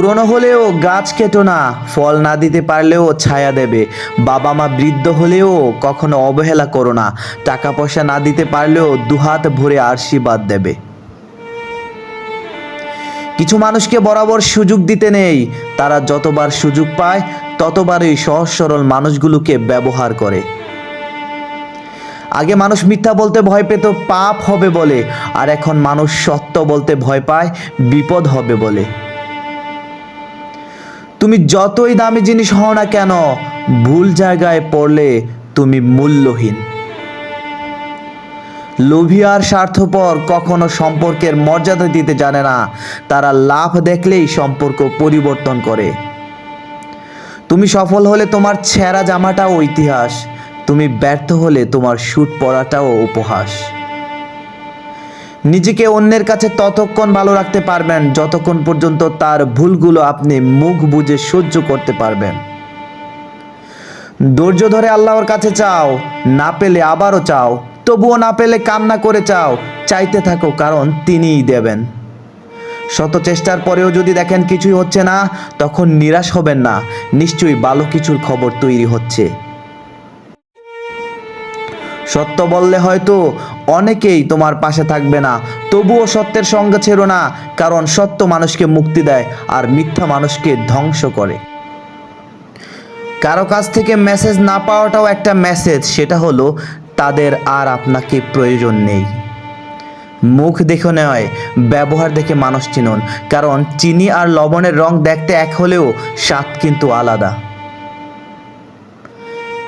পুরনো হলেও গাছ কেটো না, ফল না দিতে পারলেও ছায়া দেবে। বাবা মা বৃদ্ধ হলেও কখনো অবহেলা করো না টাকা পয়সা না দিতে পারলেও দুহাত ভরে আশীর্বাদ দেবে। কিছু মানুষকে বরাবর সুযোগ দিতে নেই, তারা যতবার সুযোগ পায়, ততবারই সহজ সরল মানুষগুলোকে ব্যবহার করে। আগে মানুষ মিথ্যা বলতে ভয় পেত, পাপ হবে বলে, আর এখন মানুষ সত্য বলতে ভয় পায়, বিপদ হবে বলে। তুমি যতই দামি জিনিস হও না কেন, ভুল জায়গায় পড়লে তুমি মূল্যহীন। লোভী আর স্বার্থপর কখনো সম্পর্কের মর্যাদা দিতে জানে না। তারা লাভ দেখলেই সম্পর্ক পরিবর্তন করে। তুমি সফল হলে তোমার ছেঁড়া জামাটাও ইতিহাস। তুমি ব্যর্থ হলে তোমার শুট পরাটাও উপহাস। নিজেকে অন্যের কাছে ততক্ষণ ভালো রাখতে পারবেন, যতক্ষণ পর্যন্ত তার ভুলগুলো আপনি মুখ বুঝে সহ্য করতে পারবেন। ধৈর্য ধরে আল্লাহর কাছে চাও, না পেলে আবারও চাও, তবুও না পেলে কান্না করে চাও, চাইতে থাকো কারণ তিনিই দেবেন। শত চেষ্টার পরেও যদি দেখেন কিছুই হচ্ছে না, তখন নিরাশ হবেন না, নিশ্চয়ই ভালো কিছুর খবর তৈরি হচ্ছে। সত্য বললে হয়তো অনেকেই তোমার পাশে থাকবে না। তবুও সত্যের সঙ্গে ছেড়ো না, কারণ সত্য মানুষকে মুক্তি দেয় আর মিথ্যা মানুষকে ধ্বংস করে। কারও কাছ থেকে মেসেজ না পাওয়াটাও একটা মেসেজ সেটা হলো, তাদের আর আপনাকে প্রয়োজন নেই। মুখ দেখে নয়, ব্যবহার দেখে মানুষ চিনুন, কারণ চিনি আর লবণের রং দেখতে এক হলেও স্বাদ কিন্তু আলাদা।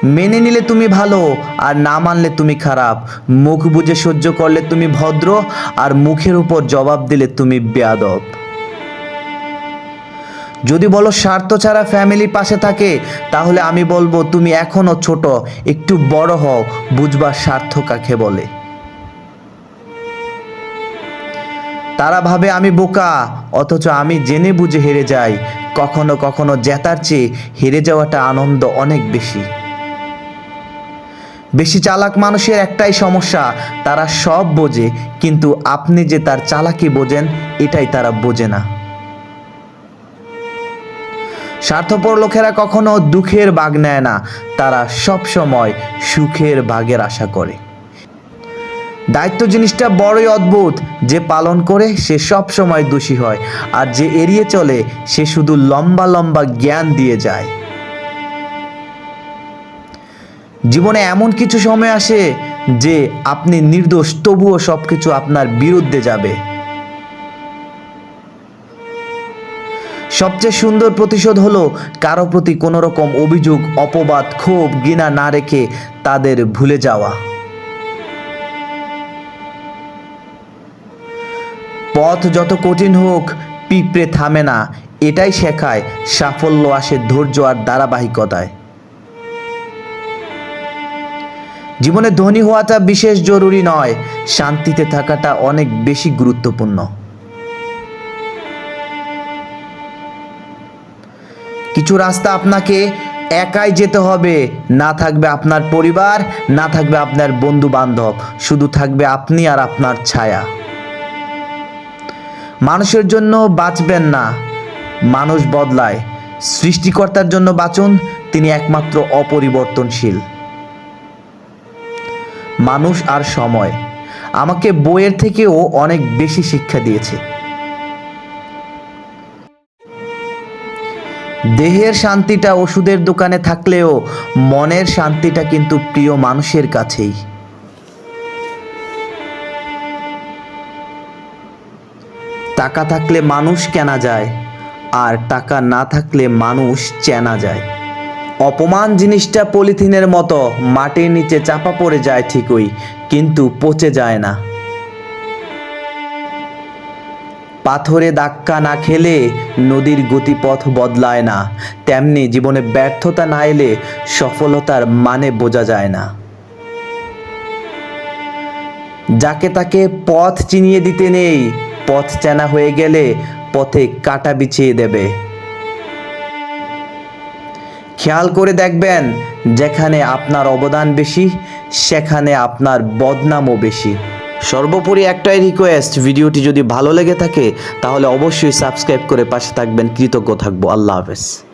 মেনে নিলে তুমি ভালো আর না মানলে তুমি খারাপ। মুখ বুঝে সহ্য করলে তুমি ভদ্র আর মুখের উপর জবাব দিলে তুমি বেয়াদব। যদি বলো স্বার্থ ছাড়া ফ্যামিলি পাশে থাকে, তাহলে আমি বলব তুমি এখনও ছোট, একটু বড় হও বুঝবার স্বার্থ কাকে বলে। তারা ভাবে আমি বোকা, অথচ আমি জেনে বুঝে হেরে যাই, কখনো কখনো জেতার চেয়ে হেরে যাওয়াটা আনন্দ অনেক বেশি। বেশি চালাক মানুষের একটাই সমস্যা, তারা সব বোঝে, কিন্তু আপনি যে তার চালাকি বোঝেন, এটাই তারা বোঝে না। স্বার্থপর লোকেরা কখনো দুঃখের বাগ নেয় না, তারা সব সময় সুখের ভাগের আশা করে। দায়িত্ব জিনিসটা বড়ই অদ্ভুত, যে পালন করে সে সব সময় দোষী হয়, আর যে এড়িয়ে চলে সে শুধু লম্বা লম্বা জ্ঞান দিয়ে যায়। জীবনে এমন কিছু সময় আসে যে আপনি নির্দোষ, তবুও সবকিছু আপনার বিরুদ্ধে যাবে। সবচেয়ে সুন্দর প্রতিশোধ হলো কারও প্রতি কোনো রকম অভিযোগ, অপবাদ, ক্ষোভ, ঘৃণা না রেখে তাদের ভুলে যাওয়া। পথ যত কঠিন হোক, পিঁপড়ে থামে না। এটাই শেখায় সাফল্য আসে ধৈর্য আর ধারাবাহিকতায়। জীবনে ধনী হওয়াটা বিশেষ জরুরি নয়, শান্তিতে থাকাটা অনেক বেশি গুরুত্বপূর্ণ। কিছু রাস্তা আপনাকে একাই যেতে হবে, না থাকবে আপনার পরিবার, না থাকবে আপনার বন্ধু বান্ধব শুধু থাকবে আপনি আর আপনার ছায়া। মানুষের জন্য বাঁচবেন না, মানুষ বদলায়। সৃষ্টিকর্তার জন্য বাঁচুন, তিনি একমাত্র অপরিবর্তনশীল। মানুষ আর সময়। আমাকে বইয়ের থেকেও অনেক বেশি শিক্ষা দিয়েছে। দেহের শান্তিটা ওষুধের দোকানে থাকলেও মনের শান্তিটা কিন্তু প্রিয় মানুষের কাছেই। টাকা থাকলে মানুষ কেনা যায়, আর টাকা না থাকলে মানুষ চেনা যায়। অপমান জিনিসটা পলিথিনের মতো, মাটির নিচে চাপা পড়ে যায় ঠিকই, কিন্তু পচে যায় না। পাথরে ধাক্কা না খেলে নদীর গতিপথ বদলায় না, তেমনি জীবনে ব্যর্থতা না এলে সফলতার মানে বোঝা যায় না। যাকে তাকে পথ চিনিয়ে দিতে নেই, পথ চেনা হয়ে গেলে পথে কাটা বিছিয়ে দেবে। খেয়াল করে দেখবেন, যেখানে আপনার অবদান বেশি, সেখানে আপনার বদনামও বেশি। সর্বোপরি একটাই রিকোয়েস্ট ভিডিওটি যদি ভালো লেগে থাকে, তাহলে অবশ্যই সাবস্ক্রাইব করে পাশে থাকবেন। কৃতজ্ঞ থাকব। আল্লাহ হাফেজ।